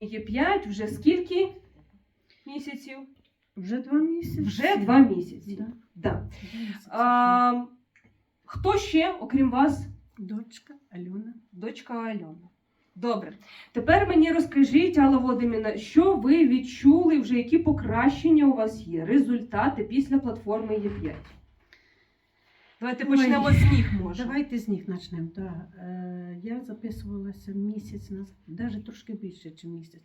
Є 5, вже скільки місяців? Вже два місяці. Вже два місяці. Да. Да. А, хто ще, окрім вас, Дочка Альона. дочка Альона? Добре. Тепер мені розкажіть, Алла Володимирівна, що ви відчули вже, які покращення у вас є, результати після платформи Є5? Давайте почнемо з них, може. Давайте з них почнемо. Да. Е, я записувалася місяць назад, навіть трошки більше, ніж місяць.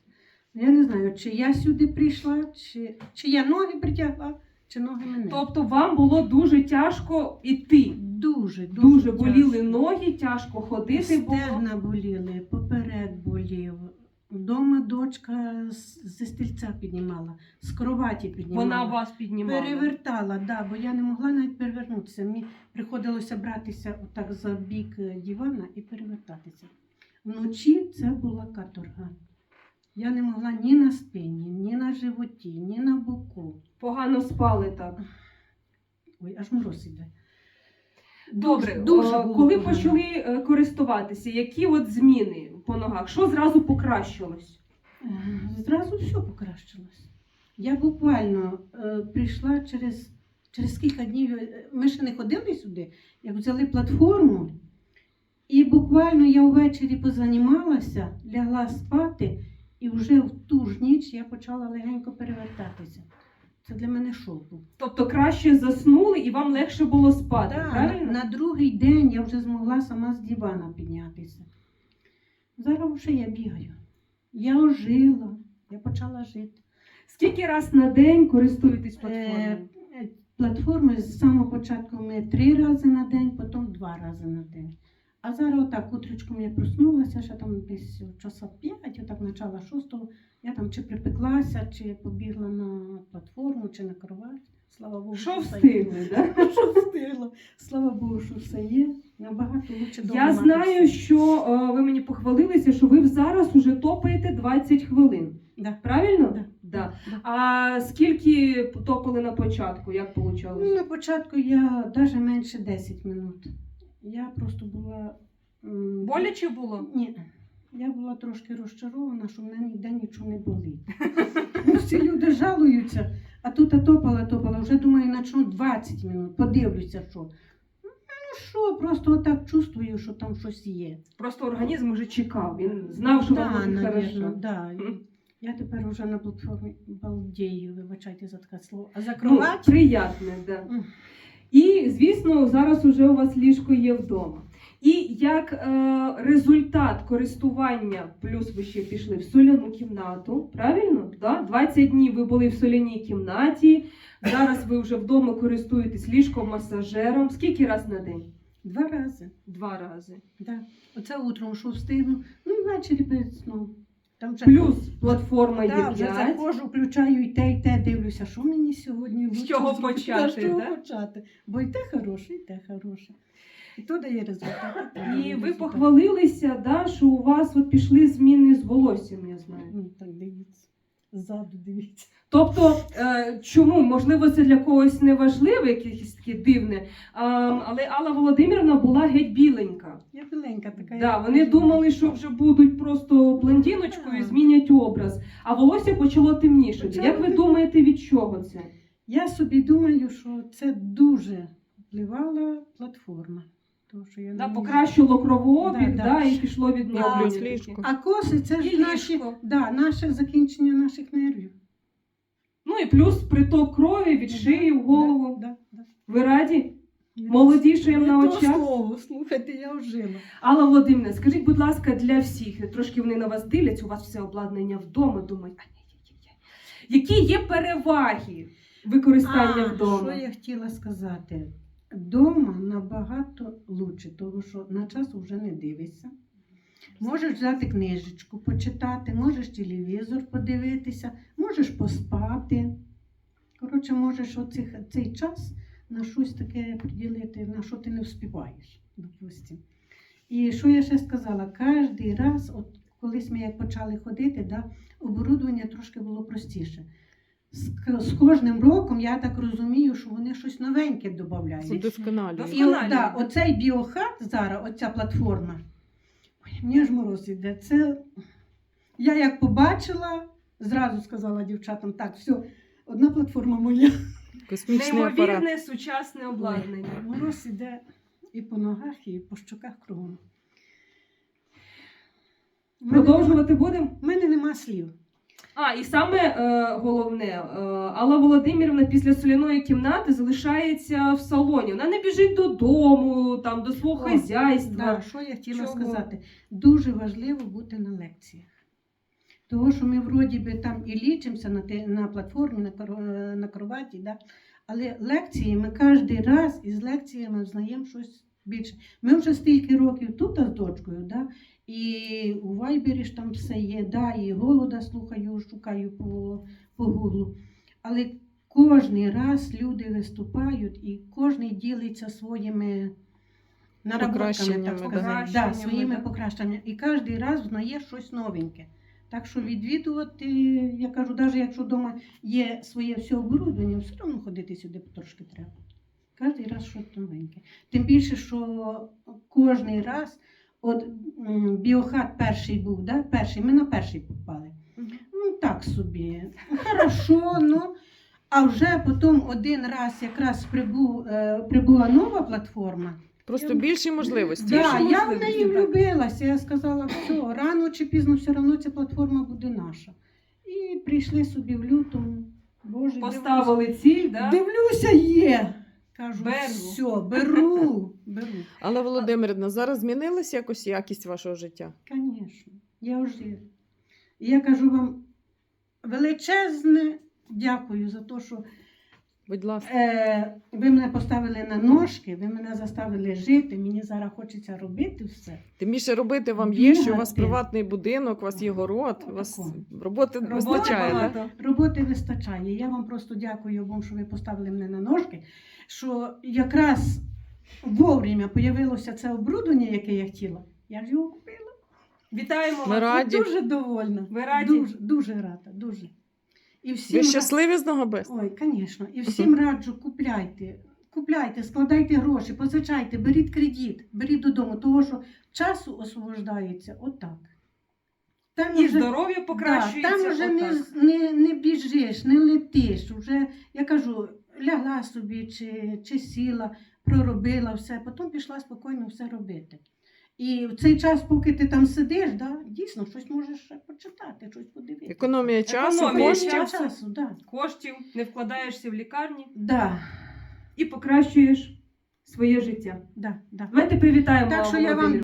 Ну, Я не знаю, чи я сюди прийшла, чи, чи я ноги притягла, чи ноги мене. Тобто вам було дуже тяжко йти. дуже, дуже, Дуже боліли тяжко. ноги, тяжко ходити було. Стегна боліли, поперек болів. Вдома дочка з- зі стільця піднімала, з кроваті піднімала. Вона вас піднімала. Перевертала, да, бо я не могла навіть перевернутися. Мені приходилося братися отак за бік е, дивана і перевертатися. Вночі це була каторга. Я не могла ні на спині, ні на животі, ні на боку. Погано спали так. Ой, аж мороз іде. Добре, дуже е, було коли погано. почали е, користуватися, які от зміни по ногах? Що зразу покращилось? Е, Зразу все покращилось. Я буквально е, прийшла через, через кілька днів. е, Ми ще не ходили сюди, як взяли платформу, і буквально я ввечері позанімалася, лягла спати, і вже в ту ж ніч я почала легенько перевертатися. Це для мене шок був. Тобто краще заснули і вам легше було спати, на, правильно? на другий день я вже змогла сама з дивана піднятися. Зараз вже я бігаю. Я ожила, я почала жити. Скільки раз на день користуєтесь платформою? Е, е, Платформи з самого початку ми три рази на день, потім два рази на день. А зараз отак утречком я проснулася, ще там десь часа п'ять, отак начала шостого. Я там чи припеклася, чи побігла на платформу, чи на кровать. Слава Богу, Що встигли, да? Що встигла. Слава Богу, що все є. Набагато лучше Я знаю, що е, ви мені похвалилися, що ви зараз уже топаєте 20 хвилин. Да. Правильно? Да. Да. А скільки топили на початку? Як вийшло? Ну, на початку я навіть менше 10 минут. Я просто була. м, Боляче було? Ні. Я була трошки розчарована, що в мене ніде нічого не болить. Всі люди жалуються, а тут я топала, топала, вже думаю, начну 20 минут, подивлюся, що. Ну що, просто отак чувствую, що там щось є. Просто організм уже чекав. Він знав, що вам буде хорошо. да. Я тепер вже на платформі балдею, вибачайте за таке слово. А закривати? Ну, приятне, приятне, да. І, звісно, зараз уже у вас ліжко є вдома. І як е, результат користування, плюс ви ще пішли в соляну кімнату, правильно? Да? 20 днів ви були в соляній кімнаті. Зараз ви вже вдома користуєтесь ліжком масажером. Скільки раз на день? Два рази. Два рази. Да. Оце утром, що встигну, ну і ввечері перед сном. Там вже, Плюс платформа да, є вже 5. заходжу, включаю і те, і те, дивлюся, що мені сьогодні З лучше чого зробити, почати, з чого да? почати. Бо і те хороше, і те хороше. І то дає результат. І ви результат. похвалилися, да, що у вас от пішли зміни з волоссям, я знаю. Ну, так дивіться. Ззаду дивіться. Тобто, е, чому? Можливо, це для когось не важливо, якесь таке дивне, а, але Алла Володимирівна була геть біленька. Я біленька така. Да, вони думали, що вже будуть просто блондіночкою, змінять образ, а волосся почало темнішати. Почало Як ви тем- думаєте, від чого це? Я собі думаю, що це дуже впливала платформа. Тому що я Да, не покращило кровообіг, Да, да, да. і пішло відновлення. плюс таке. А коси це ж наші, ліжко. да, наше закінчення наших нервів. Ну і плюс приток крові від шиї в голову. Да, да. Ви раді? Не Молодішаємо на не то очах? слово, слухайте, я вжила. Алла Володимирівна, скажіть, будь ласка, для всіх, трошки вони на вас дивляться, у вас все обладнання вдома, думають, а ні, ні, ні. Які є переваги використання а, вдома? Що я хотіла сказати? Дома набагато лучше, тому що на час вже не дивишся. Можеш взяти книжечку, почитати, можеш телевізор подивитися, можеш поспати. Коротше, можеш оцих, цей час на щось таке приділити, на що ти не вспіваєш, допустим. І що я ще сказала? Кожен раз, от колись ми як почали ходити, да, оборудовання трошки було простіше. З, кожним роком я так розумію, що вони щось новеньке додають. І от, да, оцей біохат зараз, оця платформа. Ой, мені ж мороз іде. Це Я як побачила, зразу сказала дівчатам, так, все, одна платформа моя. Космічний апарат. Неймовірне сучасне обладнання. Мороз іде і по ногах, і по щоках кругом. Продовжувати будемо? у мене нема слів. А, і саме е, головне, е, Алла Володимирівна після соляної кімнати залишається в салоні. Вона не біжить додому, там, до свого хазяйства. Да, що я хотіла Чого? сказати? Дуже важливо бути на лекціях. Того, що ми вроді би там і лічимося на, те, на платформі, на, кро- на кроваті, да? але лекції ми кожен раз із лекціями знаємо щось більше. Ми вже стільки років тут з дочкою, да? І у Вайбері ж там все є, да? і голода слухаю, шукаю по, по гуглу. Але кожен раз люди виступають і кожен ділиться своїми наработками, так сказати, да, своїми да. покращеннями. І кожен раз знає щось новеньке. Так що відвідувати, я кажу, навіть якщо вдома є своє все оборудовання, все одно ходити сюди трошки треба. Кожен раз щось новеньке. Тим більше, що кожен раз, от біохат перший був, да? перший, ми на перший попали. Ну так собі. Хорошо, ну. А вже потім один раз якраз прибув, е, прибула нова платформа. Просто більші можливості. Да, Більше я в неї так. влюбилася. Я сказала, все, рано чи пізно все одно ця платформа буде наша. І прийшли собі в лютому. Боже, Поставили ціль, да? дивлюся, дивлюся, є. Кажу, Беру. все, беру, беру. Але Володимирівна, зараз змінилася якось якість вашого життя? Звісно, я вже. І я кажу вам величезне дякую за те, що Будь ласка. е, ви мене поставили на ножки, ви мене заставили жити. Мені зараз хочеться робити все. Тим більше робити вам є, що у вас приватний будинок, у вас є город, у вас роботи Роботи вистачає, да? Роботи вистачає. Я вам просто дякую вам, що ви поставили мене на ножки. Що якраз вовремя появилося це оборудовання, яке я хотіла. Я ж його купила. Вітаємо Ми вас. раді. Дуже довольна. Ви раді? Дуже, дуже рада, дуже. І всім Ви щасливі з Ногобес? Ой, звісно. І всім раджу, купляйте. Купляйте, складайте гроші, позичайте, беріть кредит, беріть додому, того що часу освобождається отак. Там І вже- здоров'я Да, там вже не, не, не біжиш, не летиш. Вже, я кажу, лягла собі чи, чи сіла, проробила все, потім пішла спокійно все робити. І в цей час, поки ти там сидиш, да, дійсно щось можеш почитати, щось подивитися. Економія часу, Економія коштів. часу. часу, да. Коштів, не вкладаєшся в лікарні Да, і покращуєш своє життя. да, да. Давайте привітаємо. Так що я вам.